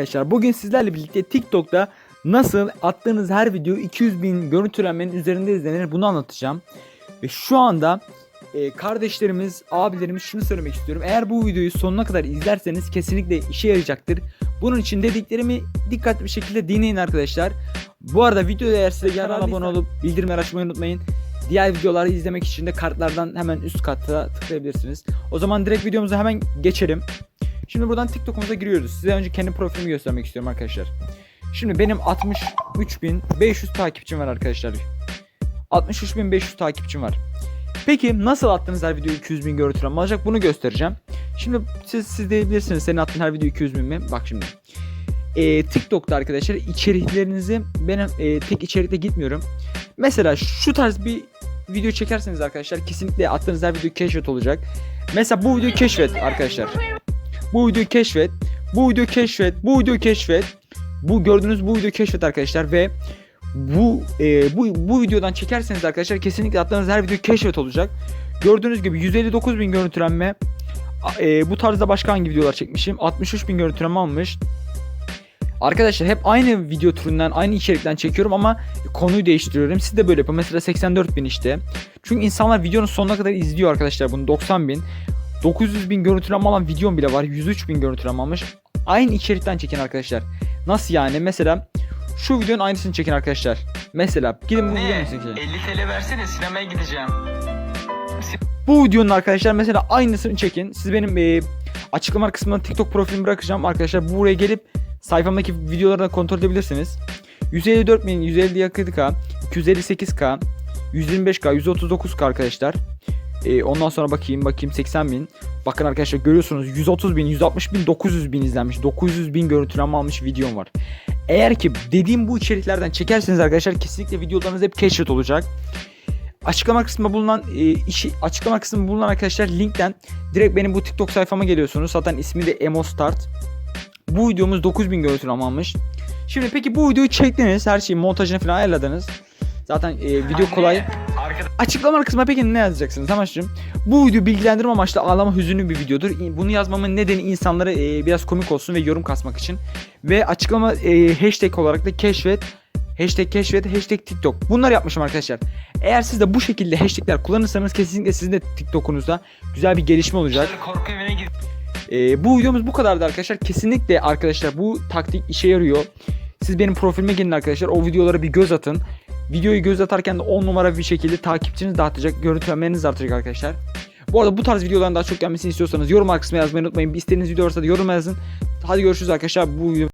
arkadaşlar. Bugün sizlerle birlikte TikTok'ta nasıl attığınız her video 200 bin görüntülenmenin üzerinde izlenir bunu anlatacağım. Ve şu anda e, kardeşlerimiz, abilerimiz şunu söylemek istiyorum. Eğer bu videoyu sonuna kadar izlerseniz kesinlikle işe yarayacaktır. Bunun için dediklerimi dikkatli bir şekilde dinleyin arkadaşlar. Bu arada videoda eğer size kanala abone olup bildirimleri açmayı unutmayın. Diğer videoları izlemek için de kartlardan hemen üst katta tıklayabilirsiniz. O zaman direkt videomuza hemen geçelim. Şimdi buradan TikTok'umuza giriyoruz. Size önce kendi profilimi göstermek istiyorum arkadaşlar. Şimdi benim 63.500 takipçim var arkadaşlar. 63.500 takipçim var. Peki nasıl attığınız her video 200 bin görüntülenme alacak bunu göstereceğim. Şimdi siz, siz diyebilirsiniz senin attığın her video 200 bin mi? Bak şimdi. Ee, TikTok'ta arkadaşlar içeriklerinizi benim e, tek içerikte gitmiyorum. Mesela şu tarz bir video çekerseniz arkadaşlar kesinlikle attığınız her video keşfet olacak. Mesela bu videoyu keşfet arkadaşlar. Bu videoyu keşfet. Bu videoyu keşfet. Bu videoyu keşfet. Bu gördüğünüz bu videoyu keşfet arkadaşlar ve bu e, bu bu videodan çekerseniz arkadaşlar kesinlikle attığınız her video keşfet olacak. Gördüğünüz gibi 159 bin görüntülenme. E, bu tarzda başka hangi videolar çekmişim? 63 bin görüntülenme almış. Arkadaşlar hep aynı video türünden, aynı içerikten çekiyorum ama konuyu değiştiriyorum. Siz de böyle yapın. Mesela 84 bin işte. Çünkü insanlar videonun sonuna kadar izliyor arkadaşlar bunu. 90 bin. 900 bin görüntülenme alan videom bile var. 103 bin görüntülenme almış. Aynı içerikten çekin arkadaşlar. Nasıl yani? Mesela şu videonun aynısını çekin arkadaşlar. Mesela gidin bu videonun Ne? aynısını çekin. 50 TL versene sinemaya gideceğim. Bu videonun arkadaşlar mesela aynısını çekin. Siz benim e, açıklama kısmına TikTok profilimi bırakacağım arkadaşlar. Buraya gelip sayfamdaki videoları da kontrol edebilirsiniz. 154 bin, 150 yakıtık 258k, 125k, 139k arkadaşlar. E, ondan sonra bakayım bakayım 80 bin. Bakın arkadaşlar görüyorsunuz 130 bin, 160 bin, 900 bin izlenmiş. 900 bin görüntülenme almış videom var. Eğer ki dediğim bu içeriklerden çekerseniz arkadaşlar kesinlikle videolarınız hep keşfet olacak. Açıklama kısmında bulunan e, işi açıklama kısmında bulunan arkadaşlar linkten direkt benim bu TikTok sayfama geliyorsunuz. Zaten ismi de Emo Start. Bu videomuz 9000 görüntüleme almış. Şimdi peki bu videoyu çektiniz, her şeyi montajını falan ayarladınız. Zaten e, video kolay. Arkada Açıklama kısmına peki ne yazacaksınız Savaşçığım? Bu video bilgilendirme amaçlı ağlama hüzünlü bir videodur. Bunu yazmamın nedeni insanlara e, biraz komik olsun ve yorum kasmak için. Ve açıklama e, hashtag olarak da keşfet Hashtag keşfet, hashtag TikTok. Bunlar yapmışım arkadaşlar. Eğer siz de bu şekilde hashtagler kullanırsanız kesinlikle sizin de TikTok'unuzda güzel bir gelişme olacak. korku evine git. Ee, bu videomuz bu kadardı arkadaşlar. Kesinlikle arkadaşlar bu taktik işe yarıyor. Siz benim profilime gelin arkadaşlar. O videolara bir göz atın. Videoyu göz atarken de 10 numara bir şekilde takipçiniz de artacak. Görüntülenmeniz de artacak arkadaşlar. Bu arada bu tarz videoların daha çok gelmesini istiyorsanız yorum kısmına yazmayı unutmayın. Bir istediğiniz video varsa da yorum yazın. Hadi görüşürüz arkadaşlar. Bu